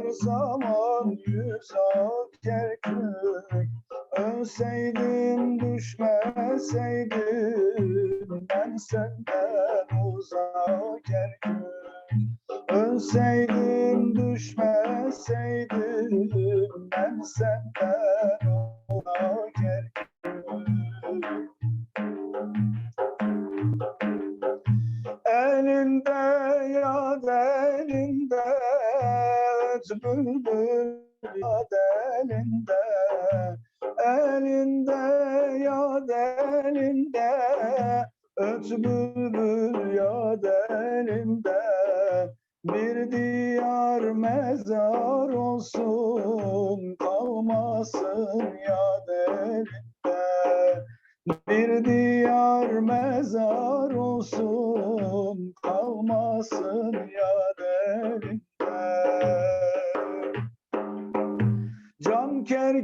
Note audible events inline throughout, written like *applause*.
her zaman yüz ak erkek Ölseydim düşmeseydim ben senden uzak erkek Ölseydim düşmeseydim ben senden uzak erkek Elinde ya elinde bülbül ya elinde Elinde ya elinde öt bülbül ya elinde Bir diyar mezar olsun kalmasın ya elinde bir diyar mezar olsun kalmasın ya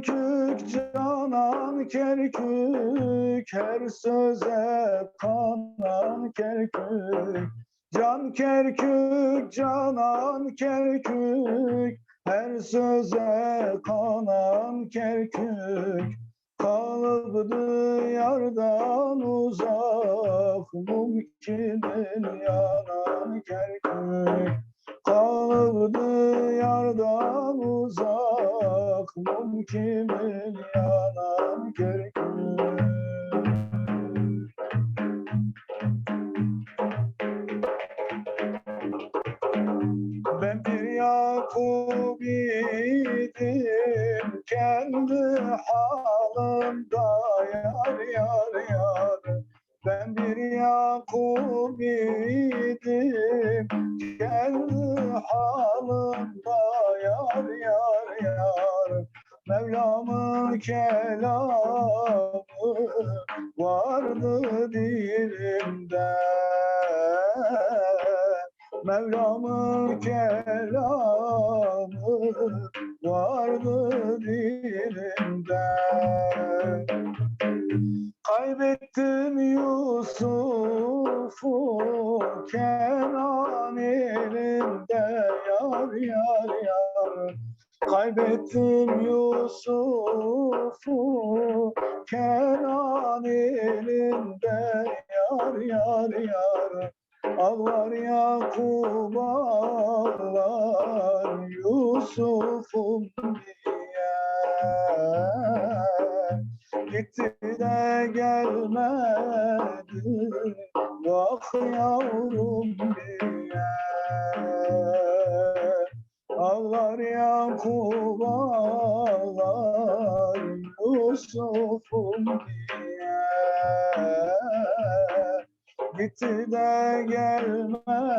kerkük canan kerkük her söze kanan kerkük. Can kerkük canan kerkük her söze kanan kerkük. Kalıbdı yardan uzak mümkinin yanan kerkük Kalıbdı yardan uzak mümkinin yanan kerkük dilimde Mevlam'ın kelamı vardı dilimde Kaybettim Yusuf'u Kenan elinde yar yar yar Kaybettim Yusuf'u Kenan elinde yar yar yar. Ağlar Yakup ağlar Yusuf'um diye. Gitti de gelmedi Vah yavrum diye Ağlar Yakup ağlar Yusuf'um diye. Gitti de gelmedi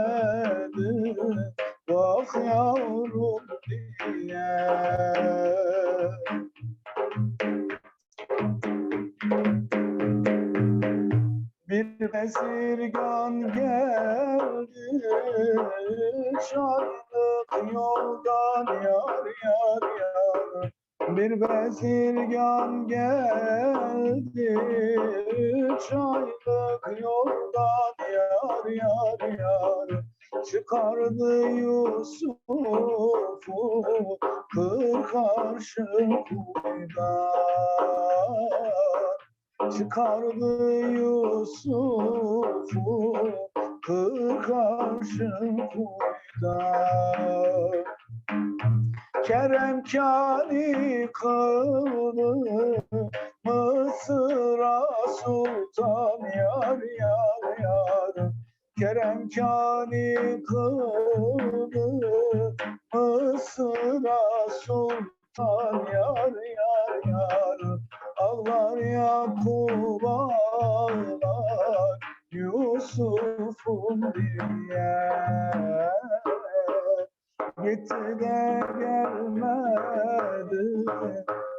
Bak yavrum diye. Bir bezirgan geldi Üç aylık yoldan yar yar yar. Bir bezirgan geldi. Üç aylık yoldan yar yar yar. Çıkardı Yusuf'u kırk arşın kuyudan Çıkardı Yusuf'u kırk arşın kuyudan Kerem kani kıldı Mısır'a sultan yar yar yar. Kerem kani kıldı Mısır'a sultan yar yar yar. Ağlar Yakup ağlar Yusuf'um diye Gitti de gelmedi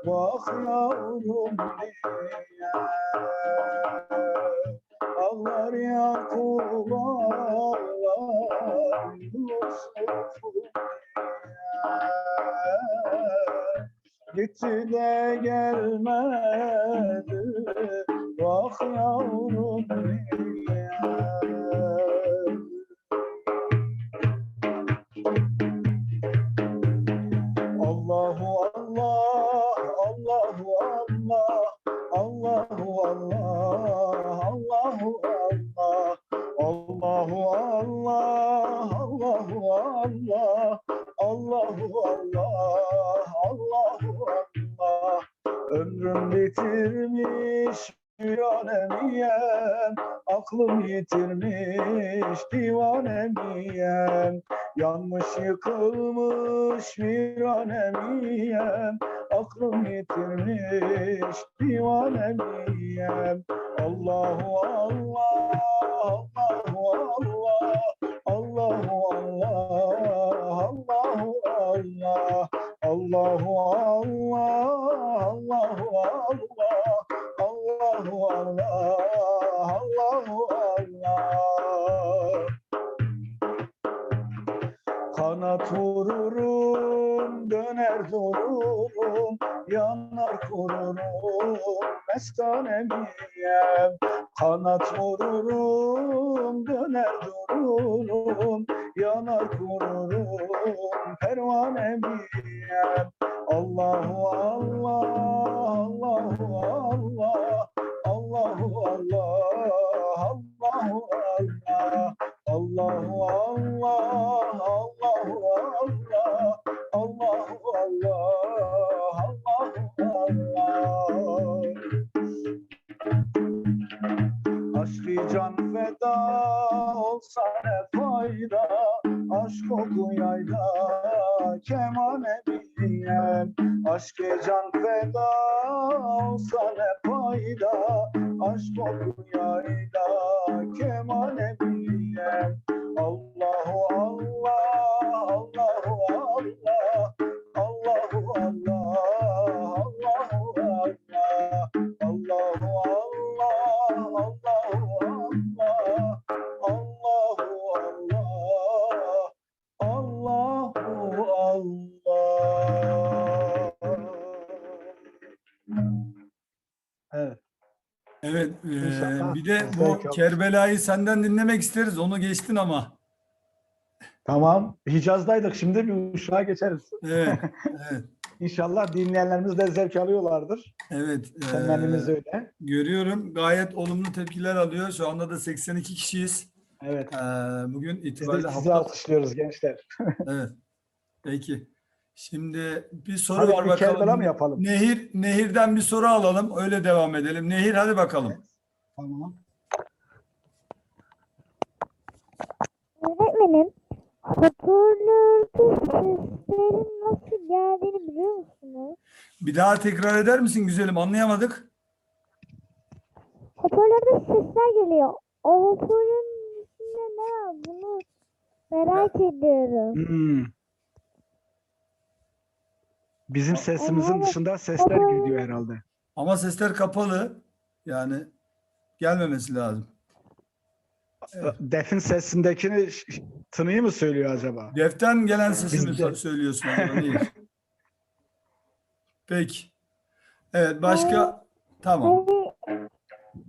Vah yavrum diye Ağlar Yakup ağlar Yusuf'um diye Gitti de gelmedi Vah yavrum diye Ömrüm bitirmiş viranemiyen, aklım yitirmiş divanemiyen. Yanmış yıkılmış viranemiyen, aklım yitirmiş divanemiyen. Allahu Allah, Allahu Allah, Allahu Allah, Allahu Allah, Allahu Allah, Allahu Allah. Kanat vururum, döner dururum, yanar kururum, mestanemiyem. Kanat vururum, döner dururum, yanar kururum, pervanemiyem. Allahu Allah, Allahu Allah, Allah, Allahu Allah. Allahu Allah, Allahu Allah, Allahu Allah, Allahu Allah. Aşkı can feda olsa ne fayda, aşk oku yayda, kemane bilmeyen. Aşkı can feda olsa ne yayda, kemane bir de bu. Kerbela'yı senden dinlemek isteriz. Onu geçtin ama. Tamam. Hicaz'daydık. Şimdi bir uşağa geçeriz. Evet, evet, *laughs* İnşallah dinleyenlerimiz de zevk alıyorlardır. evet. Temennimiz eee, öyle. görüyorum. Gayet olumlu tepkiler alıyor. Şu anda da 82 kişiyiz. Evet. Eee, bugün Biz de itibariyle sizi hafta. alkışlıyoruz gençler. Evet. *laughs* Peki. Şimdi bir soru Hadi var bir Kerbela bakalım. mı yapalım? Nehir, Nehir'den bir soru alalım. Öyle devam edelim. Nehir hadi bakalım. Tamam. Öğretmenim, hoparlörde seslerin nasıl geldiğini biliyor musunuz? Bir daha tekrar eder misin güzelim? Anlayamadık. Hoparlörde sesler geliyor. O hoparlörün içinde ne var bunu merak ediyorum. Hmm. Bizim sesimizin Evet. dışında sesler gidiyor herhalde. Ama sesler kapalı. Yani gelmemesi lazım. Evet. Defin sesindekini tınıyı mı söylüyor acaba? Deften gelen sesi mi Bizde. söylüyorsun? Peki. Evet başka? Tamam.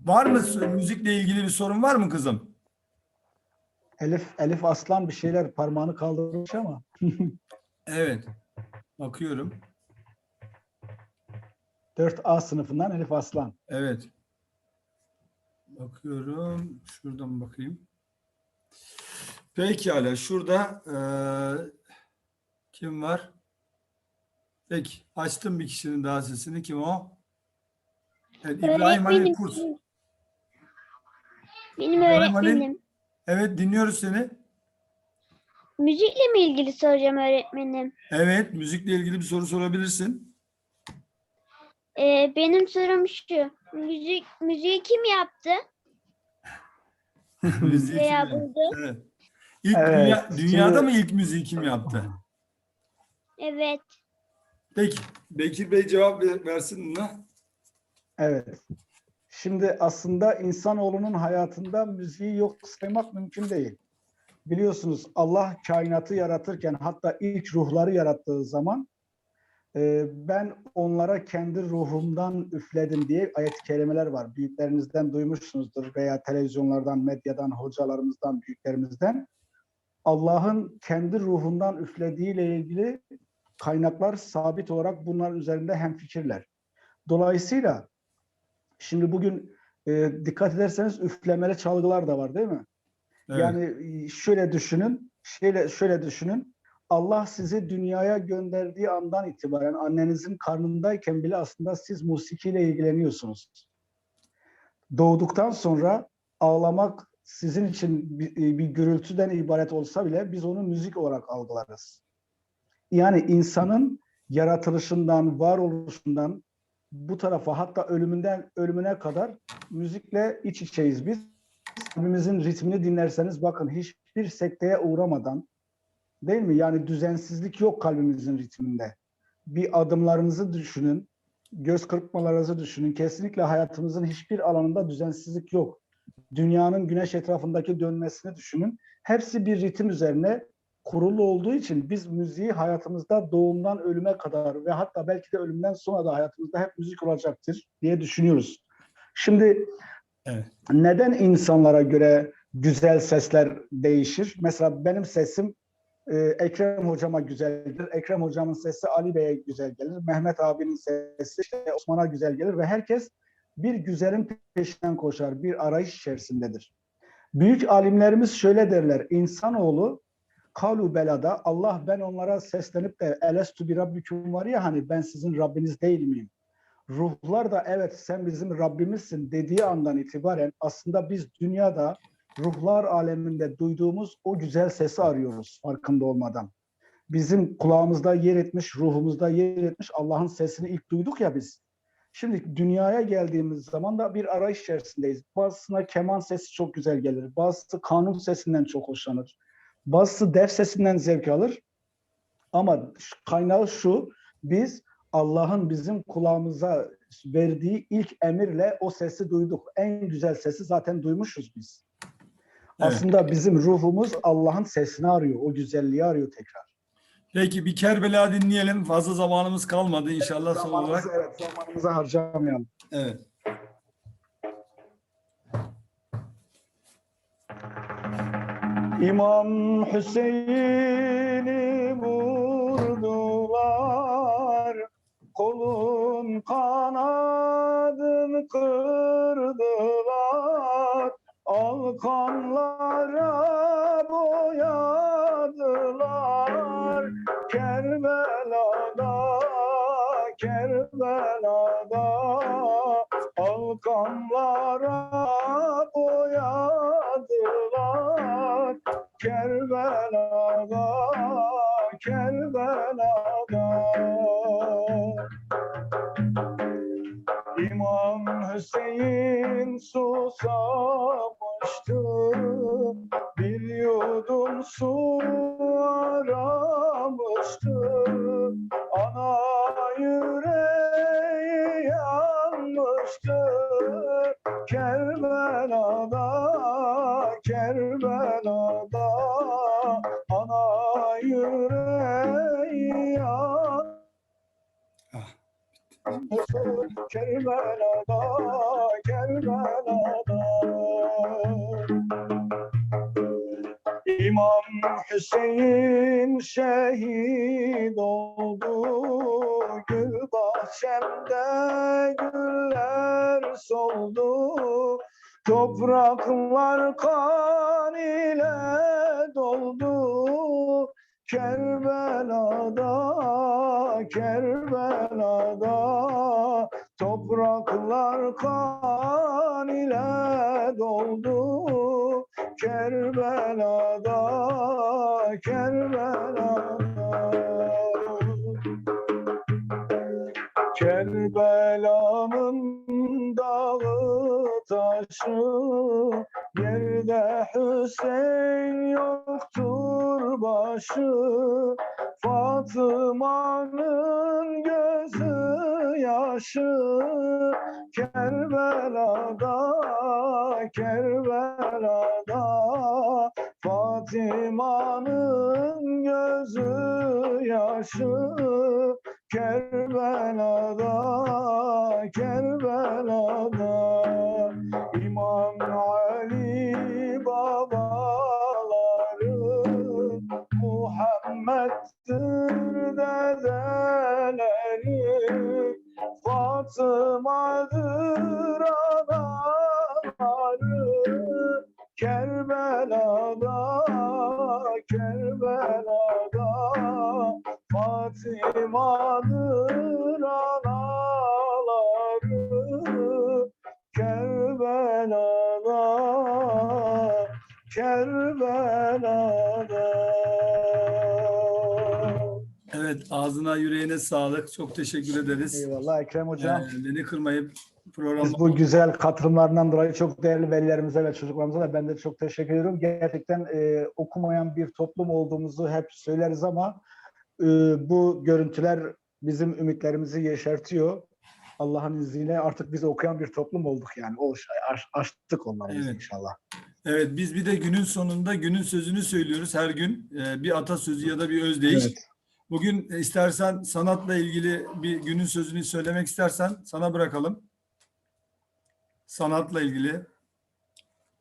Var mı müzikle ilgili bir sorun var mı kızım? Elif Elif Aslan bir şeyler parmağını kaldırmış ama. *laughs* Evet. Bakıyorum. 4A sınıfından Elif Aslan. Evet. Bakıyorum. Şuradan bakayım. Pekala. Şurada eee, kim var? Peki. Açtım bir kişinin daha sesini. Kim o? Evet, İbrahim. Kurs. Benim İbrahim Ali. öğretmenim. Evet dinliyoruz seni. Müzikle mi ilgili soracağım öğretmenim? Evet. Müzikle ilgili bir soru sorabilirsin. Ee, benim sorum şu. Müzik müziği kim yaptı *laughs* Müziği kim veya yaptı? buldu? Evet. İlk Evet, dünya- dünyada şimdi- mı ilk müziği kim yaptı? Evet. Peki. Bekir Bey cevap ver- versin buna. Evet. Şimdi aslında insanoğlunun hayatında müziği yok saymak mümkün değil. Biliyorsunuz Allah kainatı yaratırken hatta ilk ruhları yarattığı zaman e, ben onlara kendi ruhumdan üfledim diye ayet-i kerimeler var. Büyüklerinizden duymuşsunuzdur veya televizyonlardan, medyadan, hocalarımızdan, büyüklerimizden. Allah'ın kendi ruhundan üflediğiyle ilgili kaynaklar sabit olarak bunlar üzerinde hemfikirler. Dolayısıyla Şimdi bugün e, dikkat ederseniz üflemeli çalgılar da var değil mi? Evet. Yani e, şöyle düşünün, şöyle şöyle düşünün. Allah sizi dünyaya gönderdiği andan itibaren annenizin karnındayken bile aslında siz musikiyle ilgileniyorsunuz. Doğduktan sonra ağlamak sizin için bir, bir gürültüden ibaret olsa bile biz onu müzik olarak algılarız. Yani insanın yaratılışından, varoluşundan bu tarafa hatta ölümünden ölümüne kadar müzikle iç içeyiz biz. Kalbimizin ritmini dinlerseniz bakın hiçbir sekteye uğramadan değil mi? Yani düzensizlik yok kalbimizin ritminde. Bir adımlarınızı düşünün, göz kırpmalarınızı düşünün. Kesinlikle hayatımızın hiçbir alanında düzensizlik yok. Dünyanın güneş etrafındaki dönmesini düşünün. Hepsi bir ritim üzerine kurulu olduğu için biz müziği hayatımızda doğumdan ölüme kadar ve hatta belki de ölümden sonra da hayatımızda hep müzik olacaktır diye düşünüyoruz. Şimdi Evet. neden insanlara göre güzel sesler değişir? Mesela benim sesim e, Ekrem hocama güzel gelir. Ekrem hocamın sesi Ali Bey'e güzel gelir. Mehmet abinin sesi işte Osman'a güzel gelir ve herkes bir güzelin peşinden koşar. Bir arayış içerisindedir. Büyük alimlerimiz şöyle derler. İnsanoğlu kalu belada Allah ben onlara seslenip de elestu bir rabbiküm var ya hani ben sizin Rabbiniz değil miyim? Ruhlar da evet sen bizim Rabbimizsin dediği andan itibaren aslında biz dünyada ruhlar aleminde duyduğumuz o güzel sesi arıyoruz farkında olmadan. Bizim kulağımızda yer etmiş, ruhumuzda yer etmiş Allah'ın sesini ilk duyduk ya biz. Şimdi dünyaya geldiğimiz zaman da bir arayış içerisindeyiz. Bazısına keman sesi çok güzel gelir. Bazısı kanun sesinden çok hoşlanır. Bazısı def sesinden zevk alır. Ama kaynağı şu, biz Allah'ın bizim kulağımıza verdiği ilk emirle o sesi duyduk. En güzel sesi zaten duymuşuz biz. Aslında bizim ruhumuz Allah'ın sesini arıyor, o güzelliği arıyor tekrar. Peki bir Kerbela dinleyelim. Fazla zamanımız kalmadı inşallah son olarak. Zamanımızı, evet, zamanımızı harcamayalım. Evet. İmam Hüseyin'i vurdular, kolun kanadını kırdılar, al kanlara boyadılar, Kerbela'da, Kerbela'da, al kanlara boyadılar, Kerbela'da, Kerbela'da. Yüreği yanmıştı, Kerbela'da, Kerbela'da. Ana yüreği yanmıştı. Ah. Kerbela'da, Kerbela'da. İmam Hüseyin şehit oldu, güller soldu. Topraklar kan ile doldu, Kerbela'da, Kerbela'da topraklar kan ile doldu. Kerbela'da, Kerbela'da Kerbela'nın dağı taşı Yerde Hüseyin yoktur başı. Fatıma'nın gözü yaşı Kerbela'da, Kerbela'da. Fatıma'nın gözü yaşı Kerbela'da, Kerbela'da Kerbela'da Evet ağzına yüreğine sağlık. Çok teşekkür ederiz. Eyvallah Ekrem Hocam. Ee, beni kırmayıp programı Biz bu güzel katılımlarından dolayı çok değerli velilerimize ve çocuklarımıza da ben de çok teşekkür ediyorum. Gerçekten e, okumayan bir toplum olduğumuzu hep söyleriz ama e, bu görüntüler bizim ümitlerimizi yeşertiyor. Allah'ın izniyle artık biz okuyan bir toplum olduk yani. O aş- aştık onları Evet. inşallah. Evet biz bir de günün sonunda günün sözünü söylüyoruz her gün. Ee, bir atasözü ya da bir özdeyiş. Evet. Bugün e, istersen sanatla ilgili bir günün sözünü söylemek istersen sana bırakalım. Sanatla ilgili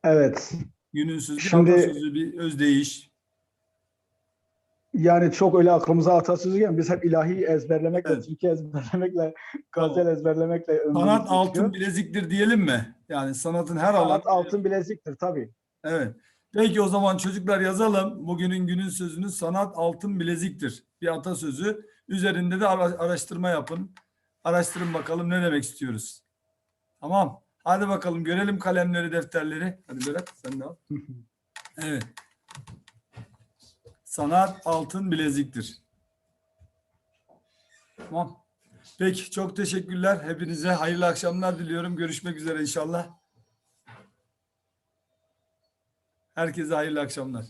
Evet. günün sözü, bir Şimdi- atasözü, bir özdeyiş. Yani çok öyle aklımıza atasözü gelmiyor. Biz hep ilahi ezberlemekle, Evet. Türkiye ezberlemekle, gazel Tamam. ezberlemekle Sanat geçiyor. altın bileziktir diyelim mi? Yani sanatın her alanı. Sanat altın bileziktir tabii. Evet. Peki o zaman çocuklar yazalım. Bugünün günün sözünü sanat altın bileziktir. Bir atasözü. Üzerinde de ara- araştırma yapın. Araştırın bakalım ne demek istiyoruz. Tamam. Hadi bakalım görelim kalemleri, defterleri. Hadi Berat sen de al. *laughs* Evet. Sanat altın bileziktir. Tamam. Peki çok teşekkürler. Hepinize hayırlı akşamlar diliyorum. Görüşmek üzere inşallah. Herkese hayırlı akşamlar.